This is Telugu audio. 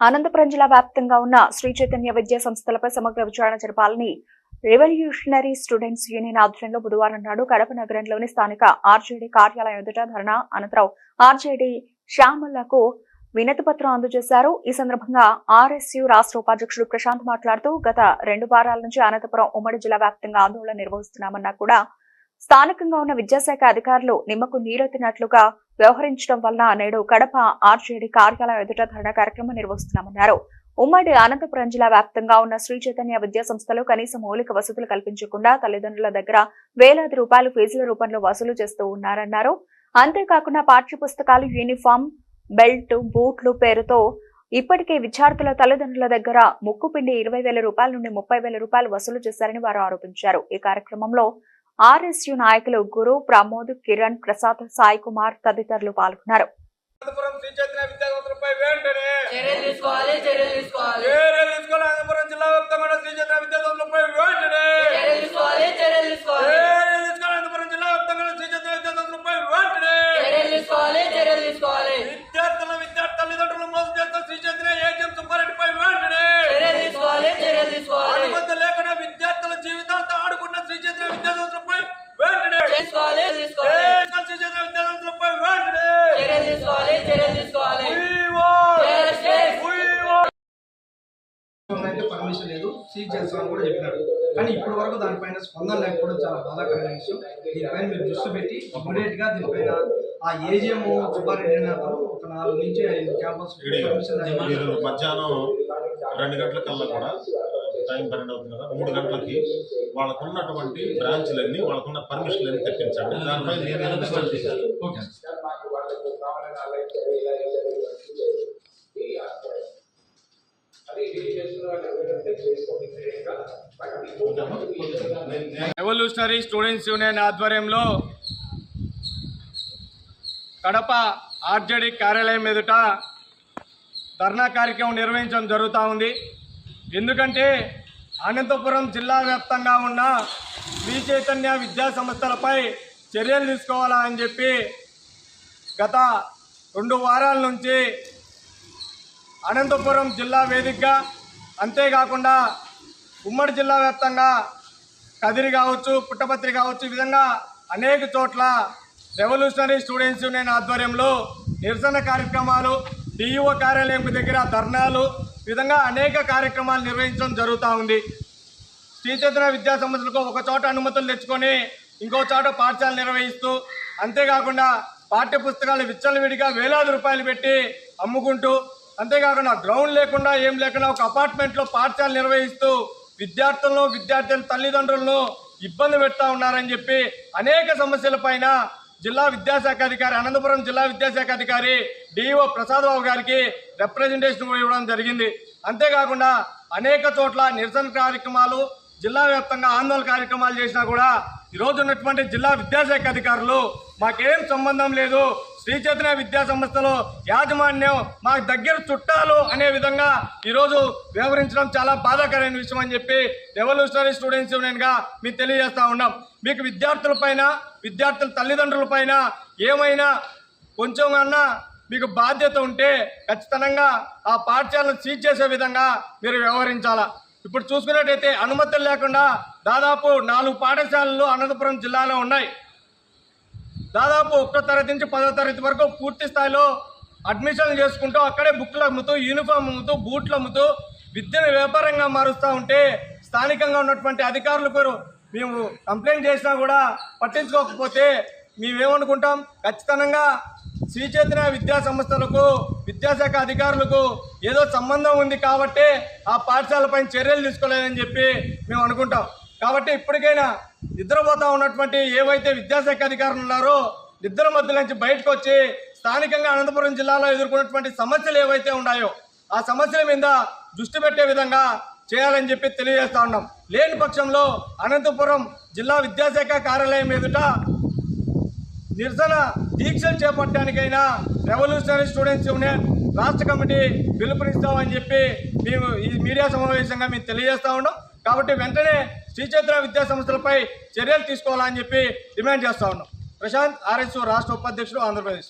అనంతపురం జిల్లా వ్యాప్తంగా ఉన్న శ్రీ చైతన్య విద్యా సంస్థలపై సమగ్ర విచారణ జరపాలని రెవల్యూషనరీ స్టూడెంట్స్ యూనియన్ ఆధ్వర్యంలో బుధవారం నాడు కడప నగరంలోని స్థానిక ఆర్జేడీ కార్యాలయం ఎదుట ధర్నా అనంతరం ఆర్జేడీ శ్యామలకు వినతి పత్రం అందజేశారు. ఈ సందర్భంగా ఆర్ఎస్యు రాష్ట్ర ఉపాధ్యక్షుడు ప్రశాంత్ మాట్లాడుతూ గత రెండు వారాల నుంచి అనంతపురం ఉమ్మడి జిల్లా వ్యాప్తంగా ఆందోళన నిర్వహిస్తున్నామన్నా కూడా స్థానికంగా ఉన్న విద్యాశాఖ అధికారులు నిమ్మకు నీరెత్తినట్లుగా వ్యవహరించడం వలన నేడు కడప ఆర్జేడీ కార్యాలయం ఎదుట ధర్నా కార్యక్రమం నిర్వహిస్తున్నామన్నారు. ఉమ్మడి అనంతపురం జిల్లా వ్యాప్తంగా ఉన్న శ్రీ చైతన్య విద్యా సంస్థలు కనీస మౌలిక వసతులు కల్పించకుండా తల్లిదండ్రుల దగ్గర వేలాది రూపాయలు ఫీజుల రూపంలో వసూలు చేస్తూ ఉన్నారన్నారు. అంతేకాకుండా పాఠ్య పుస్తకాలు యూనిఫామ్ బెల్ట్ బూట్లు పేరుతో ఇప్పటికే విద్యార్థుల తల్లిదండ్రుల దగ్గర ముక్కుపిండి ఇరవై వేల రూపాయల నుండి ముప్పై వేల రూపాయలు వసూలు చేశారని వారు ఆరోపించారు. ఈ కార్యక్రమంలో ఆర్ఎస్యు నాయకులు గురు ప్రమోద్ కిరణ్ ప్రసాద్ సాయి కుమార్ తదితరులు పాల్గొన్నారు. అనంతపురం శ్రీ చైతన్య విద్యాసంస్థలపై వెంటనే చర్యలు తీసుకోవాలి చర్యలు తీసుకోవాలి. చర్యలు తీసుకోవాలి అనంతపురం జిల్లా వ్యాప్తంగా ఉన్న శ్రీ చైతన్య విద్యాసంస్థలపై పర్మిషన్ లేదు. సీజ్ చేస్తామని కూడా చెప్పినారు. కానీ ఇప్పటి వరకు దానిపైన స్పందన లేకపోవడం చాలా బాధాకరమైన విషయం. దీనిపైన మీరు దృష్టి పెట్టి ఇమీడియట్గా దీనిపైన ఆ ఏజిఎం సుబ్బారెడ్డి అతను ఒక నాలుగు నుంచి ఐదు క్యాంపస్ పర్మిషన్ మధ్యాహ్నం రెండు గంటల కల్లా కూడా టైం పన్నెండు అవుతుంది కదా మూడు గంటలకి వాళ్ళకు ఉన్నటువంటి బ్రాంచ్లన్నీ వాళ్ళకున్న పర్మిషన్లన్నీ తెప్పించండి దానిపై నేను ఏదైనా రెవల్యూషనరీ స్టూడెంట్స్ యూనియన్ ఆధ్వర్యంలో కడప ఆర్జేడీ కార్యాలయం ఎదుట ధర్నా కార్యక్రమం నిర్వహించడం జరుగుతూ ఉంది. ఎందుకంటే అనంతపురం జిల్లా వ్యాప్తంగా ఉన్న శ్రీ చైతన్య విద్యా సంస్థలపై చర్యలు తీసుకోవాలా అని చెప్పి గత రెండు వారాల నుంచి అనంతపురం జిల్లా వేదికగా అంతేకాకుండా ఉమ్మడి జిల్లా వ్యాప్తంగా కదిరి కావచ్చు పుట్టపత్రి కావచ్చు ఈ విధంగా అనేక చోట్ల రెవల్యూషనరీ స్టూడెంట్స్ యూనియన్ ఆధ్వర్యంలో నిరసన కార్యక్రమాలు డిఈఓ కార్యాలయం దగ్గర ధర్నాలు విధంగా అనేక కార్యక్రమాలు నిర్వహించడం జరుగుతూ ఉంది. శ్రీ విద్యా సంస్థలకు ఒక చోట అనుమతులు తెచ్చుకొని ఇంకో చోట పాఠశాలలు నిర్వహిస్తూ అంతేకాకుండా పాఠ్య పుస్తకాలు విచ్చలవిడిగా వేలాది రూపాయలు పెట్టి అమ్ముకుంటూ అంతేకాకుండా గ్రౌండ్ లేకుండా ఏం లేకుండా ఒక అపార్ట్మెంట్లో పాఠశాల నిర్వహిస్తూ విద్యార్థులను విద్యార్థుల తల్లిదండ్రులను ఇబ్బంది పెడతా ఉన్నారని చెప్పి అనేక సమస్యల పైన జిల్లా విద్యాశాఖ అధికారి అనంతపురం జిల్లా విద్యాశాఖ అధికారి డిఓ ప్రసాద్ బాబు గారికి రిప్రజెంటేషన్ ఇవ్వడం జరిగింది. అంతేకాకుండా అనేక చోట్ల నిరసన కార్యక్రమాలు జిల్లా వ్యాప్తంగా ఆందోళన కార్యక్రమాలు చేసినా కూడా ఈరోజు ఉన్నటువంటి జిల్లా విద్యాశాఖ అధికారులు మాకేం సంబంధం లేదు శ్రీ చైతన్య విద్యా సంస్థలో యాజమాన్యం మాకు దగ్గర చుట్టాలు అనే విధంగా ఈరోజు వ్యవహరించడం చాలా బాధాకరమైన విషయం అని చెప్పి రెవల్యూషనరీ స్టూడెంట్స్ యూనియన్గా మీకు తెలియజేస్తూ ఉన్నాం. మీకు విద్యార్థులపైన విద్యార్థుల తల్లిదండ్రులపైన ఏమైనా కొంచెం అన్నా మీకు బాధ్యత ఉంటే ఖచ్చితంగా ఆ పాఠశాలను సీజ్ చేసే విధంగా మీరు వ్యవహరించాలా. ఇప్పుడు చూసుకున్నట్టయితే అనుమతులు లేకుండా దాదాపు నాలుగు పాఠశాలలు అనంతపురం జిల్లాలో ఉన్నాయి. దాదాపు ఒక్క తరగతి నుంచి పదో తరగతి వరకు పూర్తి స్థాయిలో అడ్మిషన్లు చేసుకుంటూ అక్కడే బుక్లు అమ్ముతూ యూనిఫామ్ అమ్ముతూ బూట్లు అమ్ముతూ విద్యను వ్యాపారంగా మారుస్తూ ఉంటే స్థానికంగా ఉన్నటువంటి అధికారులకు మేము కంప్లైంట్ చేసినా కూడా పట్టించుకోకపోతే మేమేమనుకుంటాం? ఖచ్చితంగా శ్రీ చైతన్య విద్యా సంస్థలకు విద్యాశాఖ అధికారులకు ఏదో సంబంధం ఉంది కాబట్టి ఆ పాఠశాలపై చర్యలు తీసుకోలేదని చెప్పి మేము అనుకుంటాం కాబట్టి ఇప్పటికైనా నిద్రపోతా ఉన్నటువంటి ఏవైతే విద్యాశాఖ అధికారులు ఉన్నారో నిద్ర మధ్య నుంచి బయటకు వచ్చి స్థానికంగా అనంతపురం జిల్లాలో ఎదుర్కొన్నటువంటి సమస్యలు ఏవైతే ఉన్నాయో ఆ సమస్యల మీద దృష్టి పెట్టే విధంగా చేయాలని చెప్పి తెలియజేస్తా ఉన్నాం. లేని పక్షంలో అనంతపురం జిల్లా విద్యాశాఖ కార్యాలయం ఎదుట నిరసన దీక్షలు చేపట్టడానికైనా రెవల్యూషనరీ స్టూడెంట్స్ యూనియన్ రాష్ట్ర కమిటీ పిలుపునిస్తామని చెప్పి మేము ఈ మీడియా సమావేశంగా మేము తెలియజేస్తా ఉన్నాం. కాబట్టి వెంటనే శ్రీచైత్ర విద్యా సంస్థలపై చర్యలు తీసుకోవాలని చెప్పి డిమాండ్ చేస్తా ఉన్నాం. ప్రశాంత్ ఆర్ఎస్ఓ రాష్ట్ర ఉపాధ్యక్షుడు ఆంధ్రప్రదేశ్.